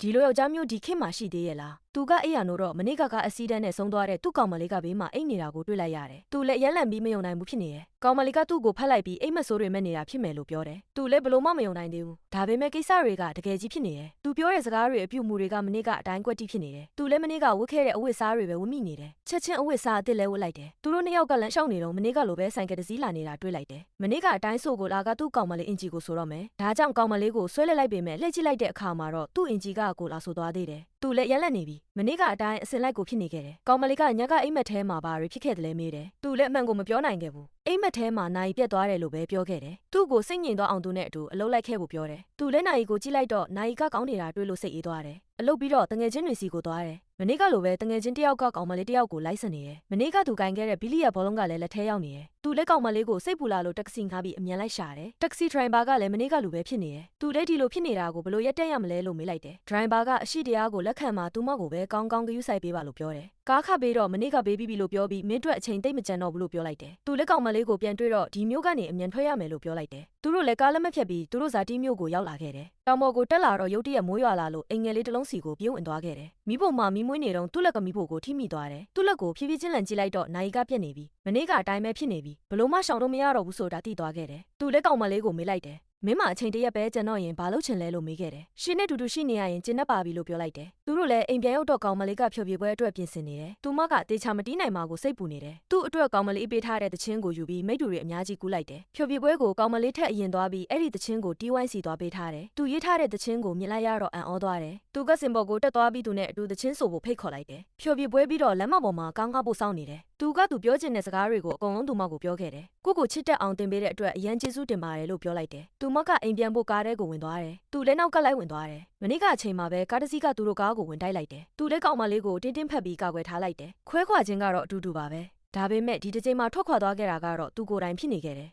ဒီလိုယောက်ျားမျိုးဒီခေတ်မှာရှိသေးရဲ့လား သူကအိယာနိုတော့မနေ့ကကအစီဒန်းနဲ့ဆုံးသွားတဲ့သူ့ကောင်မလေးကဘေးမှာအိတ်နေတာကိုတွေ့လိုက်ရတယ်သူလည်းရက်လန့်ပြီးမယုံနိုင်ဘူးဖြစ်နေရဲ့ကောင်မလေးကသူ့ကိုဖတ်လိုက်ပြီးအိတ်မက်ဆိုးတွေမဲ့နေတာဖြစ်မယ်လို့ပြောတယ်သူလည်းဘလို့မှမယုံနိုင်သေးဘူးဒါပေမဲ့ကိစ္စတွေကတကယ်ကြီးဖြစ်နေရဲ့သူပြောတဲ့စကားတွေအပြုအမူတွေကမနေ့ကအတိုင်းကွက်တိဖြစ်နေတယ်သူလည်းမနေ့ကဝတ်ခဲ့တဲ့အဝတ်စားတွေပဲဝတ်မိနေတယ်ချက်ချင်းအဝတ်စားအစ်စ်လဲဝတ်လိုက်တယ်သူတို့နှစ်ယောက်ကလမ်းလျှောက်နေတော့မနေ့ကလိုပဲဆိုင်ကတစည်းလာနေတာတွေ့လိုက်တယ်မနေ့ကအတိုင်းဆိုကိုလာကသူ့ကောင်မလေးအင်ဂျီကိုဆိုတော့မယ်ဒါကြောင့်ကောင်မလေးကိုဆွဲလက်လိုက်ပေမဲ့လှည့်ကြည့်လိုက်တဲ့အခါမှာတော့သူ့အင်ဂျီကကိုလာဆိုသွားသေးတယ်သူလည်းရက်လက်နေပြီ မနေ့ကအတိုင်းအစင်လိုက်ကိုဖြစ်နေခဲ့တယ်ကောင်မလေးကညကအိမ်မက်ထဲမှာဘာတွေဖြစ်ခဲ့တယ်လဲမေးတယ်သူလည်းအမှန်ကိုမပြောနိုင်ခဲ့ဘူးအိမ်မက်ထဲမှာနိုင်ပြက်သွားတယ်လို့ပဲပြောခဲ့တယ်သူ့ကိုစိတ်ငြိမ်သွားအောင်သူနဲ့အတူအလုပ်လိုက်ခဲ့ဖို့ပြောတယ်သူလည်းနိုင်ကိုကြည့်လိုက်တော့နိုင်ကကောင်းနေတာတွေ့လို့စိတ်အေးသွားတယ်အလုပ်ပြီးတော့တငယ်ချင်းတွေစီကိုသွားတယ်မနေ့ကလိုပဲတငယ်ချင်းတယောက်ကကောင်မလေးတယောက်ကိုလိုက်စင်နေတယ်မနေ့ကသူကင်ခဲ့တဲ့ဘီလီယာဘောလုံးကလည်းလက်ထဲရောက်နေတယ် သူလည်းကောင်မလေးကိုစိတ်ပူလာလို့တက္ကစီငါးပြီးအမြန်လိုက်ရှာတယ်တက္ကစီဒရိုင်ဘာကလည်းမနေ့ကလိုပဲဖြစ်နေတယ်သူလည်းဒီလိုဖြစ်နေတာကိုဘလို့ရက်တက်ရမလဲလို့မေးလိုက်တယ်ဒရိုင်ဘာကအရှိတရားကိုလက်ခံမှသူမကိုပဲကောင်းကောင်းဂရုစိုက်ပေးပါလို့ပြောတယ်ကားခပေးတော့မနေ့ကပေးပြီးပြီလို့ပြောပြီးမင်းတို့အချိန်သိမ့်မကြံတော့ဘူးလို့ပြောလိုက်တယ်သူလည်းကောင်မလေးကိုပြန်တွေ့တော့ဒီမျိုးကနေအမြန်ထွက်ရမယ်လို့ပြောလိုက်တယ်သူတို့လည်းကားလက်မဖြတ်ပြီးသူတို့ဇာတိမျိုးကိုရောက်လာခဲ့တယ်တောင်ပေါ်ကိုတက်လာတော့ရုတ်တရက်မိုးရွာလာလို့အိမ်ငယ်လေးတစ်လုံးစီကိုပြုံးဝင်သွားခဲ့တယ်မိဖို့မှာမိမွေးနေတော့သူ့လက်ကမိဖို့ကိုထိမိသွားတယ်သူ့လက်ကိုဖြည်းဖြည်းချင်းလန်ကြည့်လိုက်တော့နိုင်ကပြက်နေပြီမနေ့ကအတိုင်းပဲဖြစ်နေပြီဘလို့မှရှောင်တော့မရတော့ဘူးဆိုတာသိသွားခဲ့တယ်သူလည်းကောင်မလေးကိုမေးလိုက်တယ် မင်းမအချိန်တရက်ပဲကျွန်တော်ရင်ဘာလုပ်ချင်လဲလို့မေးခဲ့တယ်။ရှင်နဲ့တူတူရှိနေရရင်ကျင်းတတ်ပါပြီလို့ပြောလိုက်တယ်။သူတို့လည်းအိမ်ပြန်ရောက်တော့ကောင်မလေးကဖြောပြပွဲအတွက်ပြင်ဆင်နေတယ်။သူမကတေချာမတီးနိုင်မှာကိုစိတ်ပူနေတယ်။သူ့အတွက်ကောင်မလေးပေးထားတဲ့တခြင်းကိုယူပြီးမိတ္တူတွေအများကြီးကူးလိုက်တယ်။ဖြောပြပွဲကိုကောင်မလေးထက်အရင်သွားပြီးအဲ့ဒီတခြင်းကို TYC သွားပေးထားတယ်။သူရေးထားတဲ့တခြင်းကိုမြင်လိုက်ရတော့အံ့ဩသွားတယ်။သူကစင်ဘော်ကိုတက်သွားပြီးသူနဲ့အတူတခြင်းဆိုဖို့ဖိတ်ခေါ်လိုက်တယ်။ဖြောပြပွဲပြီးတော့လမ်းမပေါ်မှာကောင်းကောင်းပို့ဆောင်နေတယ်။ သူကသူပြောချင်တဲ့စကားတွေကိုအကုန်လုံးသူမကိုပြောခဲ့တယ်။ကိုကိုချစ်တက်အောင်တင်ပေးတဲ့အတွက်အရန်ကျေးဇူးတင်ပါတယ်လို့ပြောလိုက်တယ်။သူမကအိမ်ပြန်ဖို့ကားထဲကိုဝင်သွားတယ်။သူလည်းနောက်ကလိုက်ဝင်သွားတယ်။မနေ့ကအချိန်မှာပဲကားတစ်စီးကသူတို့ကားကိုဝင်တိုက်လိုက်တယ်။သူလည်းကောင်မလေးကိုတင်းတင်းဖက်ပြီးကာကွယ်ထားလိုက်တယ်။ခွဲခွာခြင်းကတော့အတူတူပါပဲ။ဒါပေမဲ့ဒီတစ်ချိန်မှာထွက်ခွာသွားခဲ့တာကတော့သူကိုယ်တိုင်ဖြစ်နေခဲ့တယ်